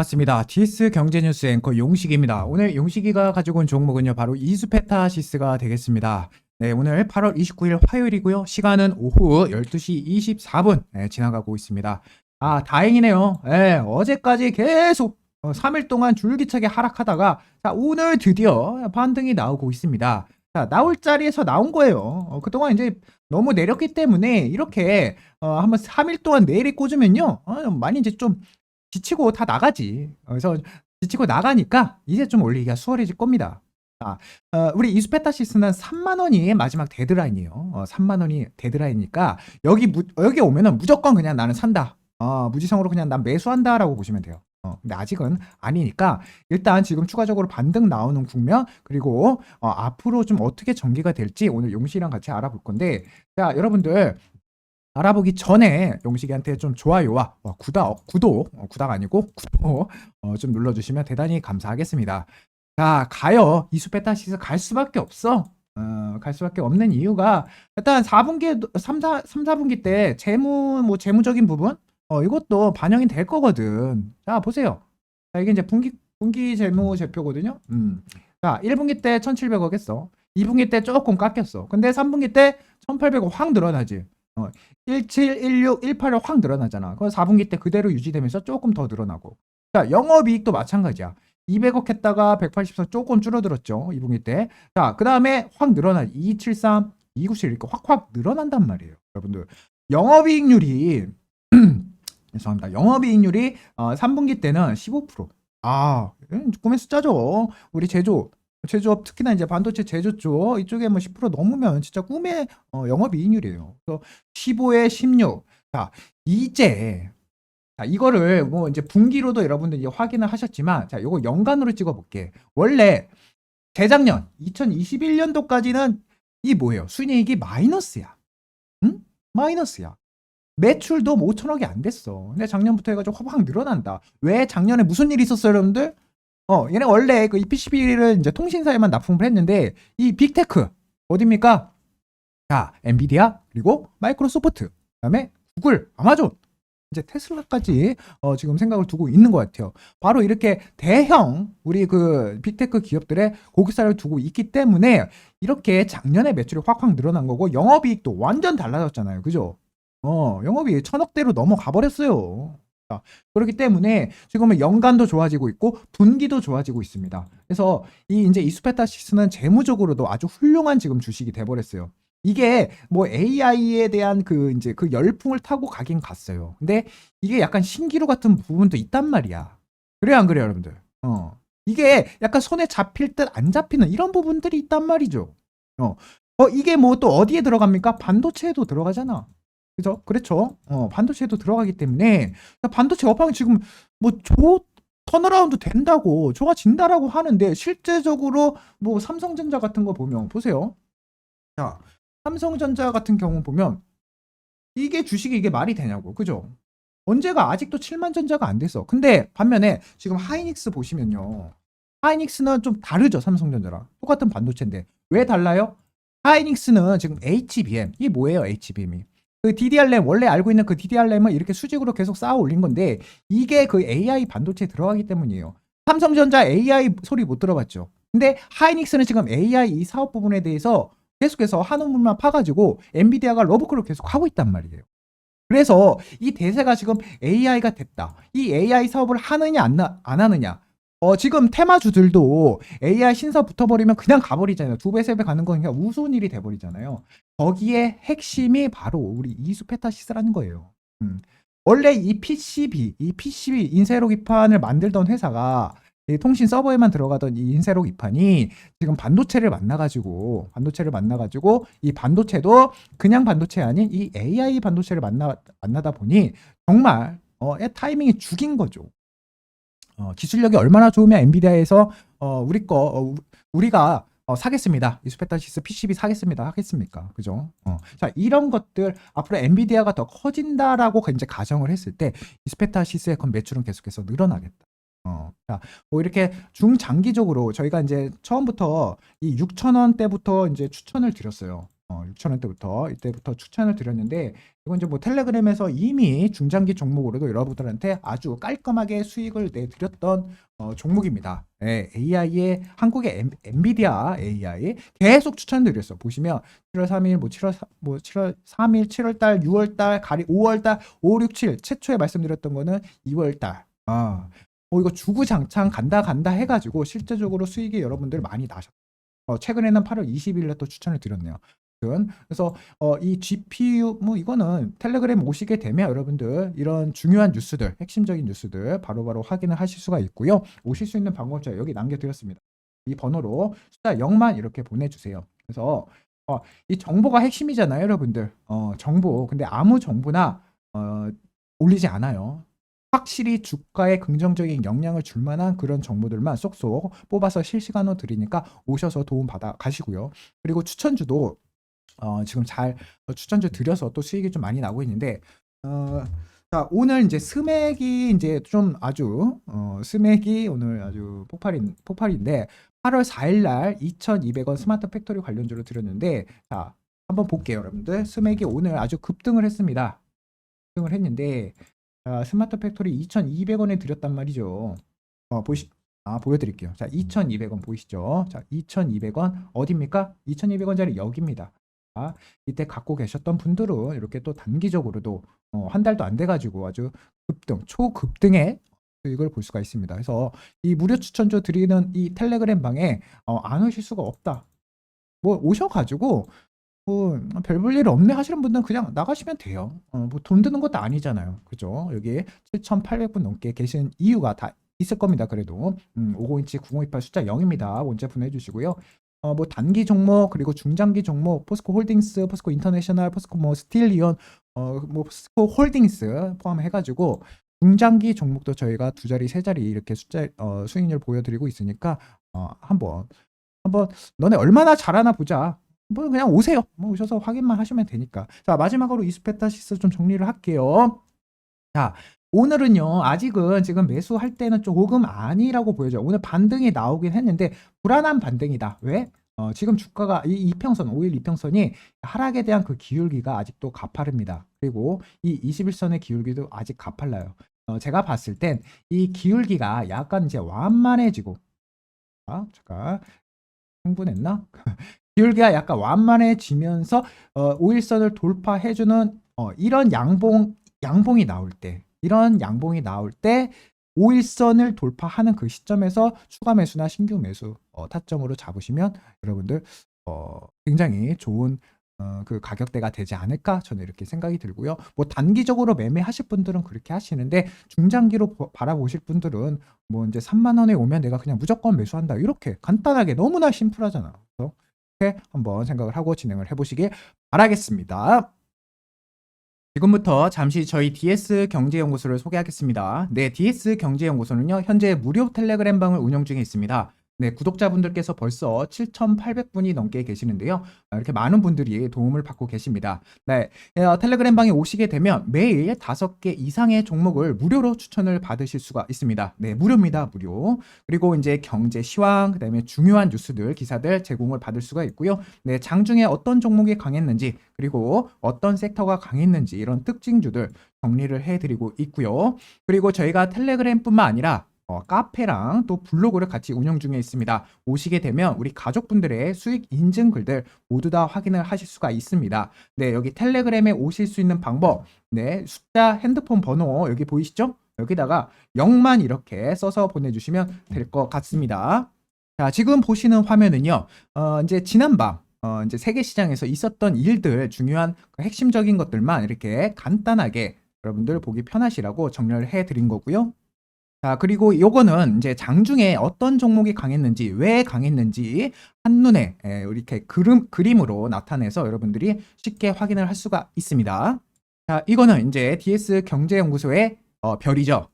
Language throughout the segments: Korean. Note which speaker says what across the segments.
Speaker 1: 반갑습니다. 디스 경제뉴스 앵커 용식입니다. 오늘 용식이가 가지고 온 종목은요, 바로 이수페타시스가 되겠습니다. 네, 오늘 8월 29일 화요일이고요. 시간은 오후 12시 24분 네, 지나가고 있습니다. 아, 다행이네요. 네, 어제까지 계속 3일 동안 줄기차게 하락하다가 자, 오늘 드디어 반등이 나오고 있습니다. 자, 나올 자리에서 나온 거예요. 어, 그동안 이제 너무 내렸기 때문에 이렇게 어, 한번 3일 동안 내리 꽂으면요. 어, 많이 이제 좀 지치고 다 나가지. 그래서 지치고 나가니까 이제 좀 올리기가 수월해질 겁니다. 아, 어, 우리 이수페타시스는 3만 원이 마지막 데드라인이에요. 어, 3만 원이 데드라인이니까 여기 무, 여기 오면은 무조건 그냥 나는 산다. 어, 무지성으로 그냥 난 매수한다라고 보시면 돼요. 어, 근데 아직은 아니니까 일단 지금 추가적으로 반등 나오는 국면 그리고 어, 앞으로 좀 어떻게 전개가 될지 오늘 용시랑 같이 알아볼 건데 자 여러분들 알아보기 전에 용식이한테 좀 좋아요와 어, 구독, 구독, 어, 구독 아니고 구독 어, 좀 눌러주시면 대단히 감사하겠습니다. 자, 가요. 이수페타시스 갈 수밖에 없어. 어, 갈 수밖에 없는 이유가 일단 4분기, 3, 4, 3, 4분기 때 재무, 뭐 재무적인 부분 어, 이것도 반영이 될 거거든. 자, 보세요. 자, 이게 이제 분기, 분기 재무 제표거든요. 음. 자, 1분기 때 1,700억 했어. 2분기 때 조금 깎였어. 근데 3분기 때 1,800억 확 늘어나지. 어, 17, 16, 18을 확 늘어나잖아. 그럼 4분기 때 그대로 유지되면서 조금 더 늘어나고. 자, 영업이익도 마찬가지야. 200억 했다가 184 조금 줄어들었죠. 2분기 때. 자, 그 다음에 확 늘어나. 273, 297 이렇게 확확 늘어난단 말이에요. 여러분들. 영업이익률이 죄송합니다. 영업이익률이 어, 3분기 때는 15%. 아, 이건 꿈의 숫자죠. 우리 제조 제조업 특히나 이제 반도체 제조 쪽 이쪽에 뭐 10% 넘으면 진짜 꿈의 어, 영업이익률이에요. 그래서 15에 16. 자, 이제 자, 이거를 뭐 이제 분기로도 여러분들 이제 확인을 하셨지만 자, 요거 연간으로 찍어 볼게. 원래 재작년 2021년도까지는 이 뭐예요? 순이익이 마이너스야. 응? 마이너스야. 매출도 뭐 5천억이 안 됐어. 근데 작년부터 해가지고 확 늘어난다. 왜 작년에 무슨 일이 있었어요, 여러분들? 어, 얘네 원래 그 PCB를 이제 통신사에만 납품을 했는데 이 빅테크 어딥니까? 자, 엔비디아 그리고 마이크로소프트 그다음에 구글, 아마존 이제 테슬라까지 어, 지금 생각을 두고 있는 것 같아요. 바로 이렇게 대형 우리 그 빅테크 기업들의 고객사를 두고 있기 때문에 이렇게 작년에 매출이 확확 늘어난 거고 영업이익도 완전 달라졌잖아요. 그죠? 어, 영업이 천억대로 넘어가 버렸어요. 자, 그렇기 때문에 지금은 연간도 좋아지고 있고 분기도 좋아지고 있습니다. 그래서 이 이제 이수페타시스는 재무적으로도 아주 훌륭한 지금 주식이 돼 버렸어요. 이게 뭐 AI에 대한 그 이제 그 열풍을 타고 가긴 갔어요. 근데 이게 약간 신기루 같은 부분도 있단 말이야. 그래 안 그래요, 여러분들? 어. 이게 약간 손에 잡힐 듯 안 잡히는 이런 부분들이 있단 말이죠. 어. 어 이게 뭐 또 어디에 들어갑니까? 반도체에도 들어가잖아. 그죠? 그렇죠. 어, 반도체도 들어가기 때문에 반도체 업황 지금 뭐조 턴어라운드 된다고 좋아진다라고 하는데 실제적으로 뭐 삼성전자 같은 거 보면 보세요. 자, 삼성전자 같은 경우 보면 이게 주식이 이게 말이 되냐고. 그죠? 언제가 아직도 7만 전자가 안 됐어. 근데 반면에 지금 하이닉스 보시면요. 하이닉스는 좀 다르죠. 삼성전자랑. 똑같은 반도체인데. 왜 달라요? 하이닉스는 지금 HBM. 이게 뭐예요? HBM이. 그 DDR-램 원래 알고 있는 그 DDR-램은 이렇게 수직으로 계속 쌓아 올린 건데 이게 그 AI 반도체에 들어가기 때문이에요. 삼성전자 AI 소리 못 들어봤죠. 근데 하이닉스는 지금 AI 이 사업 부분에 대해서 계속해서 한 우물만 파가지고 엔비디아가 러브콜을 계속 하고 있단 말이에요. 그래서 이 대세가 지금 AI가 됐다. 이 AI 사업을 하느냐 안, 나, 안 하느냐. 어, 지금 테마주들도 AI 신사 붙어버리면 그냥 가버리잖아요. 두 배, 세 배 가는 거니까 우스운 일이 돼버리잖아요. 거기에 핵심이 바로 우리 이수페타시스라는 거예요. 음. 원래 이 PCB, 이 PCB 인쇄로 기판을 만들던 회사가 이 통신 서버에만 들어가던 이 인쇄로 기판이 지금 반도체를 만나가지고 반도체를 만나가지고 이 반도체도 그냥 반도체 아닌 이 AI 반도체를 만나 만나다 보니 정말 어, 타이밍이 죽인 거죠. 어, 기술력이 얼마나 좋으면 엔비디아에서 어, 우리 거 어, 우리가 어, 사겠습니다. 이스페타시스 PCB 사겠습니다. 하겠습니까? 그죠? 어. 자, 이런 것들 앞으로 엔비디아가 더 커진다라고 이제 가정을 했을 때 이스페타시스의 건 매출은 계속해서 늘어나겠다. 어, 자, 뭐 이렇게 중장기적으로 저희가 이제 처음부터 이 6천 원대부터 이제 추천을 드렸어요. 어, 6,000원대부터 이때부터 추천을 드렸는데 이건 이제 뭐 텔레그램에서 이미 중장기 종목으로도 여러분들한테 아주 깔끔하게 수익을 내드렸던 어, 종목입니다. 예, AI의 한국의 엠, 엔비디아 AI 계속 추천드렸어. 보시면 7월 3일, 뭐 7월 3, 뭐 7월 3일, 7월 달, 6월 달, 가리 5월 달, 5, 6, 7 최초에 말씀드렸던 거는 2월 달. 아, 어, 이거 주구장창 간다 간다 해가지고 실제적으로 수익이 여러분들 많이 나셨. 어, 최근에는 8월 20일에 또 추천을 드렸네요. 그래서 어, 이 GPU 뭐 이거는 텔레그램 오시게 되면 여러분들 이런 중요한 뉴스들, 핵심적인 뉴스들 바로 바로 확인을 하실 수가 있고요. 오실 수 있는 방법 제가 여기 남겨드렸습니다. 이 번호로 숫자 0만 이렇게 보내주세요. 그래서 어, 이 정보가 핵심이잖아요, 여러분들. 어, 정보. 근데 아무 정보나 어, 올리지 않아요. 확실히 주가에 긍정적인 영향을 줄 만한 그런 정보들만 쏙쏙 뽑아서 실시간으로 드리니까 오셔서 도움 받아 가시고요. 그리고 추천주도 어, 지금 잘 어, 추천주 드려서 또 수익이 좀 많이 나고 있는데 어, 자 오늘 이제 스맥이 이제 좀 아주 어, 스맥이 오늘 아주 폭발인 폭발인데 8월 4일 날 2,200원 스마트 팩토리 관련주로 드렸는데 자 한번 볼게요 여러분들. 스맥이 오늘 아주 급등을 했습니다. 급등을 했는데 자, 스마트 팩토리 2,200원에 드렸단 말이죠. 어 보시 아 보여드릴게요. 자 2,200원 보이시죠? 자 2,200원 어디입니까? 2,200원짜리 여기입니다. 아, 이때 갖고 계셨던 분들은 이렇게 또 단기적으로도 어, 한 달도 안 돼가지고 아주 급등, 초급등의 수익을 볼 수가 있습니다. 그래서 이 무료 추천주 드리는 이 텔레그램 방에 어, 안 오실 수가 없다. 뭐 오셔가지고 뭐 별볼 일 없네 하시는 분들은 그냥 나가시면 돼요. 어, 뭐돈 드는 것도 아니잖아요. 그죠? 여기 7,800분 넘게 계신 이유가 다 있을 겁니다. 그래도 음, 5027 9028 숫자 0입니다. 문자 보내주시고요. 어, 뭐 단기 종목 그리고 중장기 종목 포스코 홀딩스, 포스코 인터내셔널, 포스코 뭐 스틸리온, 어, 뭐 포스코 홀딩스 포함해가지고 중장기 종목도 저희가 두 자리, 세 자리 이렇게 숫자 어, 수익률 보여드리고 있으니까 어, 한번 한번 너네 얼마나 잘하나 보자. 뭐 그냥 오세요. 뭐 오셔서 확인만 하시면 되니까. 자 마지막으로 이스페타시스 좀 정리를 할게요. 자 오늘은요 아직은 지금 매수할 때는 조금 아니라고 보여져요. 오늘 반등이 나오긴 했는데 불안한 반등이다. 왜? 어, 지금 주가가 이 이평선 5일 이평선이 하락에 대한 그 기울기가 아직도 가파릅니다. 그리고 이 21선의 기울기도 아직 가팔라요. 어, 제가 봤을 땐 이 기울기가 약간 이제 완만해지고 아 잠깐 흥분했나? 기울기가 약간 완만해지면서 어, 5일선을 돌파해주는 어, 이런 양봉 양봉이 나올 때 이런 양봉이 나올 때 5일선을 돌파하는 그 시점에서 추가 매수나 신규 매수 어, 타점으로 잡으시면 여러분들 어, 굉장히 좋은 어, 그 가격대가 되지 않을까 저는 이렇게 생각이 들고요. 뭐 단기적으로 매매하실 분들은 그렇게 하시는데 중장기로 보- 바라보실 분들은 뭐 이제 3만 원에 오면 내가 그냥 무조건 매수한다 이렇게 간단하게 너무나 심플하잖아요. 그래서 이렇게 한번 생각을 하고 진행을 해보시길 바라겠습니다. 지금부터 잠시 저희 DS 경제연구소를 소개하겠습니다. 네, DS 경제연구소는요, 현재 무료 텔레그램 방을 운영 중에 있습니다. 네, 구독자분들께서 벌써 7,800분이 넘게 계시는데요. 아, 이렇게 많은 분들이 도움을 받고 계십니다. 네, 어, 텔레그램 방에 오시게 되면 매일 5개 이상의 종목을 무료로 추천을 받으실 수가 있습니다. 네, 무료입니다. 무료. 그리고 이제 경제 시황, 그다음에 중요한 뉴스들, 기사들 제공을 받을 수가 있고요. 네, 장중에 어떤 종목이 강했는지, 그리고 어떤 섹터가 강했는지 이런 특징주들 정리를 해드리고 있고요. 그리고 저희가 텔레그램뿐만 아니라 어, 카페랑 또 블로그를 같이 운영 중에 있습니다. 오시게 되면 우리 가족분들의 수익 인증 글들 모두 다 확인을 하실 수가 있습니다. 네, 여기 텔레그램에 오실 수 있는 방법, 네, 숫자, 핸드폰 번호 여기 보이시죠? 여기다가 0만 이렇게 써서 보내주시면 될 것 같습니다. 자, 지금 보시는 화면은요, 어, 이제 지난밤, 어, 이제 세계 시장에서 있었던 일들, 중요한 그 핵심적인 것들만 이렇게 간단하게 여러분들 보기 편하시라고 정리를 해 드린 거고요. 자, 그리고 요거는 이제 장중에 어떤 종목이 강했는지, 왜 강했는지 한눈에 예, 이렇게 그림, 그림으로 나타내서 여러분들이 쉽게 확인을 할 수가 있습니다. 자, 이거는 이제 DS 경제연구소의 어, 별이죠.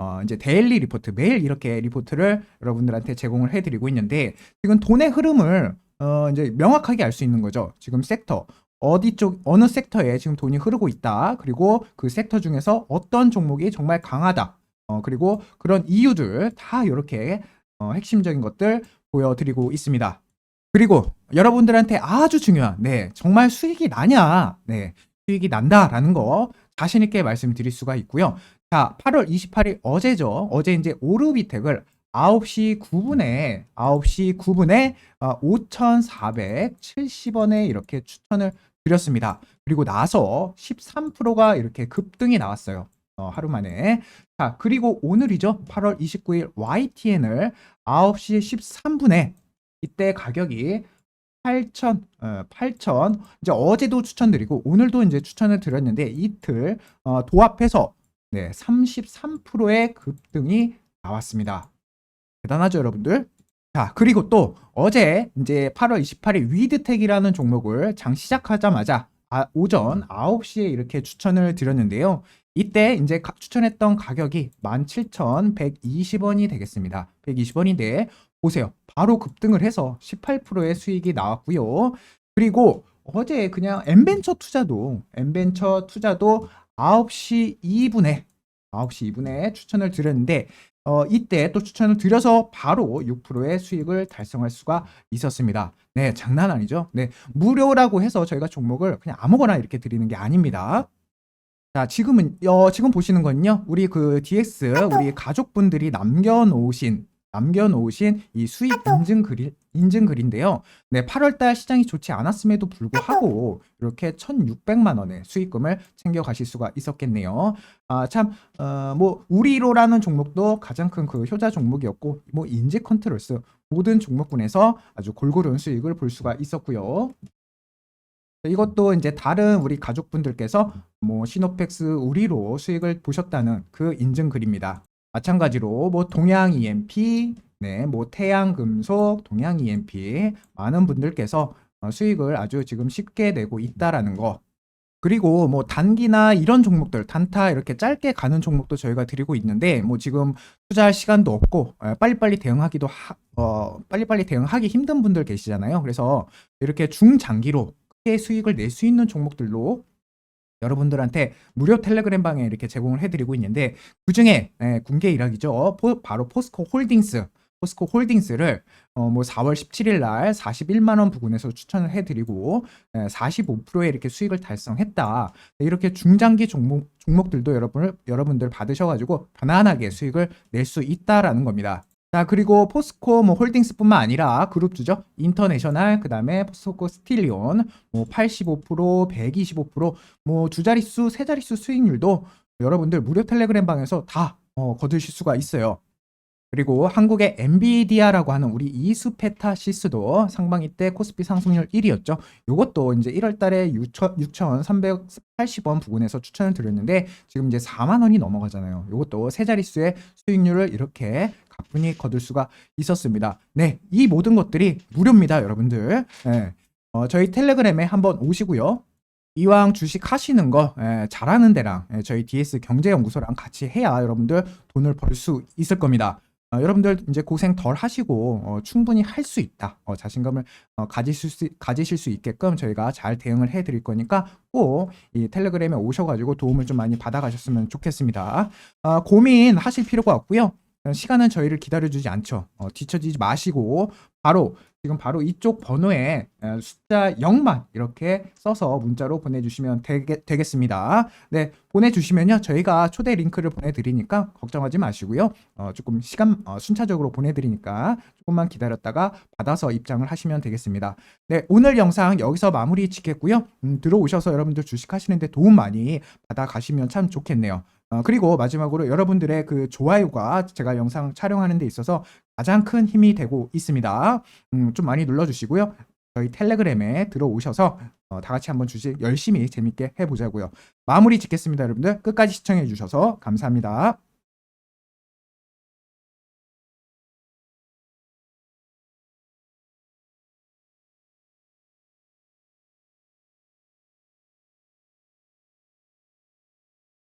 Speaker 1: 어, 이제 데일리 리포트, 매일 이렇게 리포트를 여러분들한테 제공을 해드리고 있는데, 지금 돈의 흐름을 어, 이제 명확하게 알 수 있는 거죠. 지금 섹터. 어디 쪽, 어느 섹터에 지금 돈이 흐르고 있다. 그리고 그 섹터 중에서 어떤 종목이 정말 강하다. 어, 그리고 그런 이유들 다 이렇게 어, 핵심적인 것들 보여드리고 있습니다. 그리고 여러분들한테 아주 중요한, 네, 정말 수익이 나냐, 네, 수익이 난다라는 거 자신있게 말씀드릴 수가 있고요. 자, 8월 28일 어제죠. 어제 이제 오르비텍을 9시 9분에, 9시 9분에 5,470원에 이렇게 추천을 드렸습니다. 그리고 나서 13%가 이렇게 급등이 나왔어요. 어, 하루 만에. 자, 그리고 오늘이죠. 8월 29일 YTN을 9시 13분에 이때 가격이 8,000, 어, 8,000. 이제 어제도 추천드리고 오늘도 이제 추천을 드렸는데 이틀 어, 도합해서 네, 33%의 급등이 나왔습니다. 대단하죠, 여러분들? 자, 그리고 또 어제 이제 8월 28일 위드텍이라는 종목을 장 시작하자마자 아, 오전 9시에 이렇게 추천을 드렸는데요. 이때 이제 가- 추천했던 가격이 17,120원이 되겠습니다. 120원인데 보세요. 바로 급등을 해서 18%의 수익이 나왔고요. 그리고 어제 그냥 엠벤처 투자도 엠벤처 투자도 9시 2분에 9시 2분에 추천을 드렸는데 어, 이때 또 추천을 드려서 바로 6%의 수익을 달성할 수가 있었습니다. 네, 장난 아니죠? 네, 무료라고 해서 저희가 종목을 그냥 아무거나 이렇게 드리는 게 아닙니다. 자, 지금은 어, 지금 보시는 건요. 우리 그 DX 우리 가족분들이 남겨 놓으신 남겨 놓으신 이 수익 인증 글이 인증 글인데요. 네, 8월 달 시장이 좋지 않았음에도 불구하고 이렇게 1,600만 원의 수익금을 챙겨 가실 수가 있었겠네요. 아, 참 어, 뭐 우리로라는 종목도 가장 큰 그 효자 종목이었고 뭐 인지 컨트롤스 모든 종목군에서 아주 골고루 수익을 볼 수가 있었고요. 이것도 이제 다른 우리 가족분들께서 뭐 시노펙스 우리로 수익을 보셨다는 그 인증 글입니다. 마찬가지로 뭐 동양 EMP, 네, 뭐 태양 금속, 동양 EMP 많은 분들께서 어, 수익을 아주 지금 쉽게 내고 있다라는 거. 그리고 뭐 단기나 이런 종목들, 단타 이렇게 짧게 가는 종목도 저희가 드리고 있는데 뭐 지금 투자할 시간도 없고 어, 빨리빨리 대응하기도 하, 어, 빨리빨리 대응하기 힘든 분들 계시잖아요. 그래서 이렇게 중장기로 크게 수익을 낼 수 있는 종목들로 여러분들한테 무료 텔레그램 방에 이렇게 제공을 해드리고 있는데 그 중에 군계 일학이죠. 포- 바로 포스코 홀딩스. 포스코 홀딩스를 어, 뭐 4월 17일 날 41만 원 부근에서 추천을 해드리고 45%의 이렇게 수익을 달성했다. 네, 이렇게 중장기 종목 종목들도 여러분을 여러분들 받으셔가지고 편안하게 수익을 낼 수 있다라는 겁니다. 자 그리고 포스코 뭐 홀딩스뿐만 아니라 그룹 주죠 인터내셔널 그 다음에 포스코 스틸리온 뭐 85%, 125%뭐 두 자릿수, 세 자릿수 수익률도 여러분들 무료 텔레그램 방에서 다 어, 거두실 수가 있어요. 그리고 한국의 엔비디아라고 하는 우리 이수페타 시스도 상반기 때 코스피 상승률 1위였죠. 이것도 이제 1월 달에 6,380원 부근에서 추천을 드렸는데 지금 이제 4만 원이 넘어가잖아요. 이것도 세 자릿수의 수익률을 이렇게 가뿐히 거둘 수가 있었습니다. 네, 이 모든 것들이 무료입니다, 여러분들. 네. 어, 저희 텔레그램에 한번 오시고요. 이왕 주식 하시는 거 예, 잘하는 데랑 예, 저희 DS 경제연구소랑 같이 해야 여러분들 돈을 벌 수 있을 겁니다. 어, 여러분들 이제 고생 덜 하시고 어, 충분히 할 수 있다. 어, 자신감을 어, 가지실 수 가지실 수 있게끔 저희가 잘 대응을 해드릴 거니까 꼭 이 텔레그램에 오셔가지고 도움을 좀 많이 받아가셨으면 좋겠습니다. 아, 고민 하실 필요가 없고요. 어, 시간은 저희를 기다려주지 않죠. 어, 뒤처지지 마시고 바로 지금 바로 이쪽 번호에 어, 숫자 0만 이렇게 써서 문자로 보내주시면 되겠, 되겠 습니다. 네, 보내주시면요 저희가 초대 링크를 보내드리니까 걱정하지 마시고요. 어, 조금 시간 어, 순차적으로 보내드리니까 조금만 기다렸다가 받아서 입장을 하시면 되겠습니다. 네, 오늘 영상 여기서 마무리 짓겠고요. 음, 들어오셔서 여러분들 주식하시는데 도움 많이 받아가시면 참 좋겠네요. 어, 그리고 마지막으로 여러분들의 그 좋아요가 제가 영상 촬영하는 데 있어서 가장 큰 힘이 되고 있습니다. 음, 좀 많이 눌러주시고요. 저희 텔레그램에 들어오셔서 어, 다 같이 한번 주식 열심히 재밌게 해보자고요. 마무리 짓겠습니다, 여러분들. 끝까지 시청해 주셔서 감사합니다.